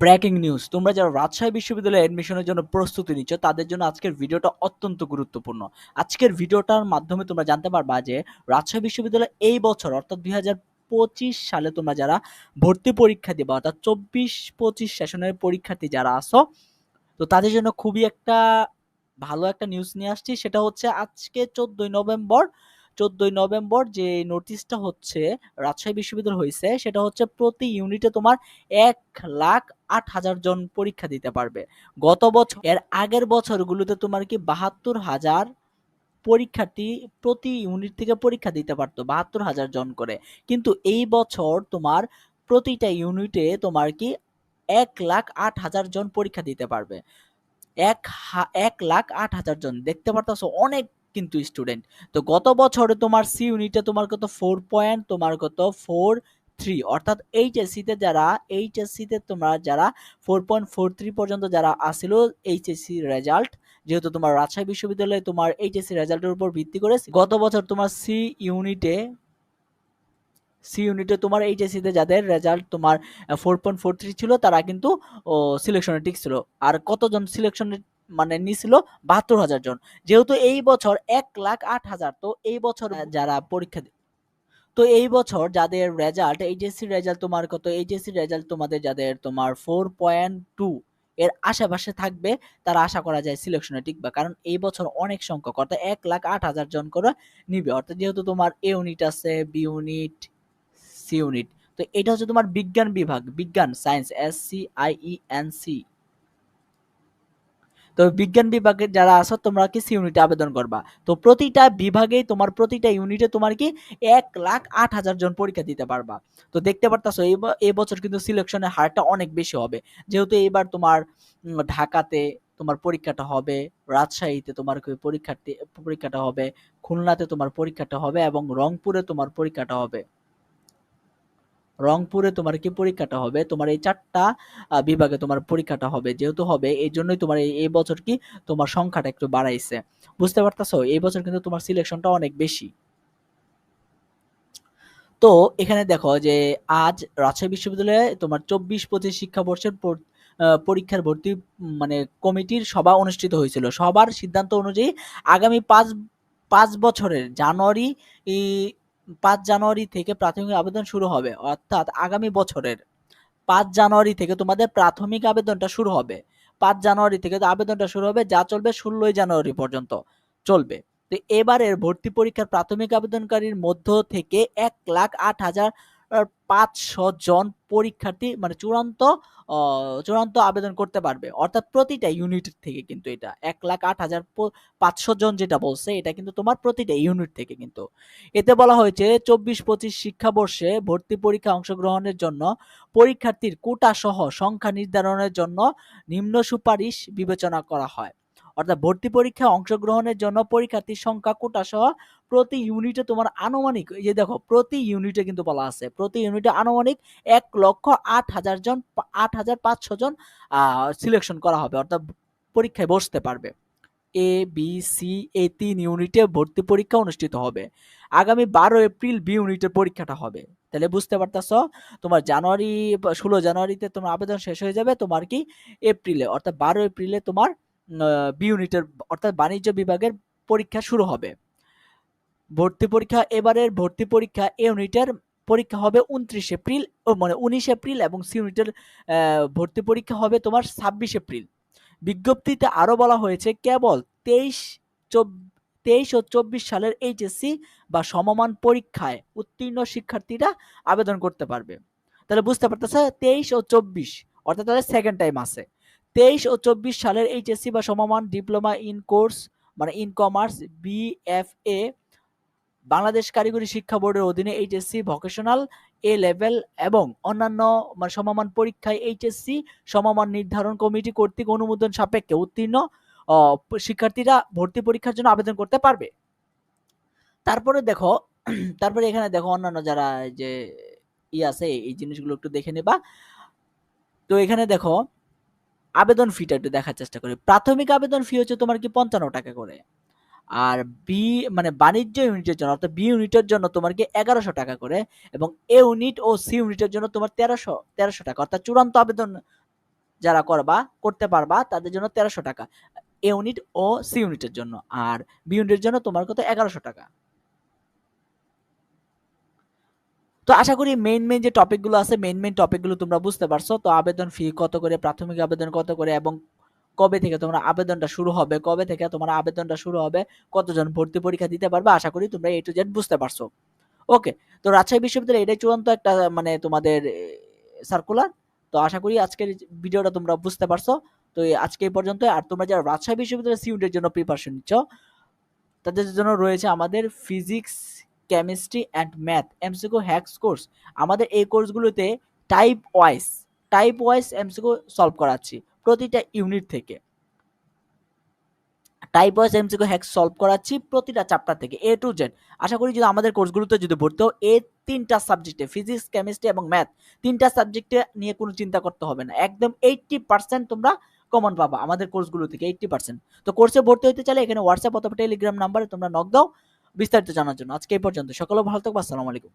Breaking news. তোমরা যারা রাজশাহী বিশ্ববিদ্যালয়ে অ্যাডমিশনের জন্য প্রস্তুতি নিচ্ছ, তাদের জন্য আজকের ভিডিওটা অত্যন্ত গুরুত্বপূর্ণ। আজকের ভিডিওটার মাধ্যমে তোমরা জানতে পারবা যে রাজশাহী বিশ্ববিদ্যালয় এই বছর, অর্থাৎ দুই পঁচিশ সালে তোমরা যারা ভর্তি পরীক্ষা দিবা, অর্থাৎ চব্বিশ পঁচিশ সেশনের পরীক্ষার্থী যারা আসো তো তাদের জন্য খুবই একটা ভালো একটা নিউজ নিয়ে আসছি। সেটা হচ্ছে আজকে চোদ্দই নভেম্বর চোদ্দই নভেম্বর যে নোটিশটা হচ্ছে, রাজশাহী বিশ্ববিদ্যালয় হয়েছে সেটা হচ্ছে প্রতি ইউনিটে তোমার এক লাখ আট হাজার জন পরীক্ষা দিতে পারবে। গত বছর, এর আগের বছরগুলোতে তোমার কি বাহাত্তর হাজার পরীক্ষার্থী প্রতি ইউনিট থেকে পরীক্ষা দিতে পারতো, বাহাত্তর হাজার জন করে। কিন্তু এই বছর তোমার প্রতিটা ইউনিটে তোমার কি এক লাখ আট হাজার জন পরীক্ষা দিতে পারবে। এক এক লাখ আট হাজার জন। দেখতে পারতেছো, অনেক কিন্তু স্টুডেন্ট তো গত বছরে তোমার সি ইউনিটে তোমার কত ফোর পয়েন্ট তোমার কত ফোর থ্রি অর্থাৎ এইচএসসিতে যারা এইচএসসিতে তোমরা যারা ফোর পয়েন্ট ফোর থ্রি পর্যন্ত যারা আসিল এইচএসসি রেজাল্ট যেহেতু তোমার রাজশাহী বিশ্ববিদ্যালয়ে তোমার এইচএসসি রেজাল্টের উপর ভিত্তি করে, গত বছর তোমার সি ইউনিটে সি ইউনিটে তোমার এইচএসসিতে যাদের রেজাল্ট তোমার ফোর পয়েন্ট ফোর থ্রি ছিল, তারা কিন্তু সিলেকশনে টিকছিল। আর কতজন সিলেকশনে মানে নিছিল বাহাত্তর হাজার জন। যেহেতু এই বছর এক লাখ আট হাজার তো এই বছর যারা পরীক্ষা তো এই বছর যাদের রেজাল্ট এইচএসসি রেজাল্ট তোমার কত? এইচএসসি রেজাল্ট তোমাদের যাদের তোমার ফোর পয়েন্ট টু এর আশেপাশে থাকবে তারা আশা করা যায় সিলেকশনে টিকবে। কারণ এই বছর অনেক সংখ্যক অর্থাৎ এক লাখ আট হাজার জন করে নিবে। অর্থাৎ যেহেতু তোমার এ ইউনিট আছে বি ইউনিট সি ইউনিট তো এটা হচ্ছে তোমার বিজ্ঞান বিভাগ বিজ্ঞান science S C I E N C E বিজ্ঞান বিভাগে যারা আছো, তোমরা কি সি ইউনিটে আবেদন করবা? তো প্রতিটা বিভাগেই তোমার প্রতিটা ইউনিটে তোমার কি এক লাখ আট হাজার জন পরীক্ষা দিতে পারবা। তো দেখতে পারতাছো, এই বছর কিন্তু সিলেকশনের হারটা অনেক বেশি হবে। যেহেতু এবার তোমার ঢাকাতে তোমার পরীক্ষাটা হবে, রাজশাহীতে তোমার পরীক্ষার্থী, পরীক্ষাটা হবে, খুলনাতে তোমার পরীক্ষাটা হবে এবং রংপুরে তোমার পরীক্ষাটা হবে। রংপুরে তোমার কি পরীক্ষাটা হবে? তোমার এই চারটা বিভাগে তোমার পরীক্ষাটা হবে, যেহেতু হবে, এই জন্যই তোমার এই বছর কি তোমার সংখ্যাটা একটু বাড়াইছে। বুঝতে পারতেছো? এই বছর কিন্তু তোমার সিলেকশনটা অনেক বেশি। তো এখানে দেখো যে আজ রাজশাহী বিশ্ববিদ্যালয়ে তোমার চব্বিশ, পঁচিশ শিক্ষাবর্ষের পরীক্ষার ভর্তি মানে কমিটির সভা অনুষ্ঠিত হয়েছিল। সবার সিদ্ধান্ত অনুযায়ী আগামী পাঁচ পাঁচ বছরের জানুয়ারি পাঁচ জানুয়ারি থেকে প্রাথমিক আবেদন শুরু হবে, অর্থাৎ আগামী বছরের। পাঁচ জানুয়ারি থেকে তোমাদের প্রাথমিক আবেদনটা শুরু হবে। পাঁচ জানুয়ারি থেকে আবেদনটা শুরু হবে, যা চলবে ষোলোই জানুয়ারি পর্যন্ত চলবে। তো এবারের ভর্তি পরীক্ষার প্রাথমিক আবেদনকারীর মধ্য থেকে এক লাখ আট হাজার পাঁচশো জন পরীক্ষার্থী মানে চূড়ান্ত চূড়ান্ত আবেদন করতে পারবে। অর্থাৎ প্রতিটা ইউনিট থেকে কিন্তু এটা। এক লাখ আট হাজার পাঁচশো জন যেটা বলছে, এটা কিন্তু তোমার প্রতিটা ইউনিট থেকে কিন্তু। এতে বলা হয়েছে, চব্বিশ পঁচিশ শিক্ষাবর্ষে ভর্তি পরীক্ষা অংশগ্রহণের জন্য পরীক্ষার্থীর কোটা সহ সংখ্যা নির্ধারণের জন্য নিম্ন সুপারিশ বিবেচনা করা হয়। অর্থাৎ ভর্তি পরীক্ষায় অংশগ্রহণের জন্য পরীক্ষার্থীর সংখ্যা কোটা সহ প্রতি ইউনিটে তোমার আনুমানিক, এই যে দেখো, প্রতি ইউনিটে কিন্তু বলা আছে, প্রতি ইউনিটে আনুমানিক এক লক্ষ আট হাজার জন, আট হাজার পাঁচশো জন সিলেকশন করা হবে, অর্থাৎ পরীক্ষায় বসতে পারবে। এ বি সি এ তিন ইউনিটে ভর্তি পরীক্ষা অনুষ্ঠিত হবে। আগামী বারো এপ্রিল বি ইউনিটের পরীক্ষাটা হবে। তাহলে বুঝতে পারতেছ? তোমার জানুয়ারি, ষোলো জানুয়ারিতে তোমার আবেদন শেষ হয়ে যাবে, তোমার কি? এপ্রিলে, অর্থাৎ বারো এপ্রিলে তোমার বি ইউনিটের, অর্থাৎ বাণিজ্য বিভাগের পরীক্ষা শুরু হবে। ভর্তি পরীক্ষা, এবারের ভর্তি পরীক্ষা এ ইউনিটের পরীক্ষা হবে উনত্রিশ এপ্রিল, ও মানে উনিশ এপ্রিল এবং সি ইউনিটের ভর্তি পরীক্ষা হবে তোমার ছাব্বিশ এপ্রিল। বিজ্ঞপ্তিতে আরও বলা হয়েছে, কেবল তেইশ তেইশ ও চব্বিশ সালের এইচএসসি বা সমমান পরীক্ষায় উত্তীর্ণ শিক্ষার্থীরা আবেদন করতে পারবে। তাহলে বুঝতে পারতেছে, তেইশ ও চব্বিশ, অর্থাৎ তাদের সেকেন্ড টাইম আছে। তেইশ ও চব্বিশ সালের এইচএসসি বা সমমান ডিপ্লোমা ইন কোর্স মানে ইন কমার্স, বিএফএ, বাংলাদেশ কারিগরি শিক্ষা বোর্ডের অধীনে এইচএসসি ভোকেশনাল এ লেভেল এবং অন্যান্য মানে সমমান পরীক্ষায় এইচএসসি সমমান নির্ধারণ কমিটি কর্তৃক অনুমোদন সাপেক্ষে উত্তীর্ণ শিক্ষার্থীরা ভর্তি পরীক্ষার জন্য আবেদন করতে পারবে। তারপরে দেখো, তারপরে এখানে দেখো অন্যান্য যারা যে ই আছে, এই জিনিসগুলো একটু দেখে নেবা। তো এখানে দেখো আবেদন ফিটা একটু দেখার চেষ্টা করি। প্রাথমিক আবেদন ফি হচ্ছে তোমার কি পঞ্চান্ন টাকা করে। আর বি মানে বাণিজ্য ইউনিটের জন্য, অর্থাৎ বি ইউনিটের জন্য তোমার কি এগারোশো টাকা করে এবং এ ইউনিট ও সি ইউনিটের জন্য তোমার তেরোশো তেরোশো টাকা। অর্থাৎ চূড়ান্ত আবেদন যারা করবা, করতে পারবা, তাদের জন্য তেরোশো টাকা। এ ইউনিট ও সি ইউনিটের জন্য। আর বি ইউনিটের জন্য তোমার কত? এগারোশো টাকা। তো আশা করি মেইন মেইন যে টপিকগুলো আছে মেইন মেইন টপিকগুলো তোমরা বুঝতে পারছ। তো আবেদন ফি কত করে, প্রাথমিক আবেদন কত করে এবং কবে থেকে তোমরা আবেদনটা শুরু হবে, কবে থেকে তোমার আবেদনটা শুরু হবে, কতজন ভর্তি পরীক্ষা দিতে পারবে, আশা করি তোমরা এ টু জেড বুঝতে পারছ। ওকে তো রাজশাহী বিশ্ববিদ্যালয় এটাই চূড়ান্ত একটা মানে তোমাদের সার্কুলার তো আশা করি আজকের ভিডিওটা তোমরা বুঝতে পারছ। তো আজকে এই পর্যন্ত আর তোমরা যারা রাজশাহী বিশ্ববিদ্যালয়ের সিউটের জন্য প্রিপারেশন নিচ্ছ, তাদের জন্য রয়েছে আমাদের physics chemistry and math MCQ hacks course আমাদের এই কোর্সগুলোতে type wise type wise MCQ solve করাচ্ছি প্রতিটা ইউনিট থেকে। Type wise MCQ hacks solve করাচ্ছি প্রতিটা চ্যাপ্টার থেকে এ টু জেড আশা করি যদি আমাদের কোর্সগুলোতে যদি ভর্তি হও এই তিনটা সাবজেক্টে ফিজিক্স কেমিস্ট্রি এবং ম্যাথ তিনটা সাবজেক্টে নিয়ে কোনো চিন্তা করতে হবে না। একদম এইটটি পার্সেন্ট তোমরা কমন পাবা আমাদের কোর্সগুলো থেকে এইটটি পার্সেন্ট তো কোর্সে ভর্তি হতে চাইলে এখানে হোয়াটসঅ্যাপ অথবা টেলিগ্রাম নাম্বারে তোমরা নক দাও। বিস্তারিত জানার জন্য আজকে এই পর্যন্ত। সকলে ভালো থাকব আসসালামু আলাইকুম।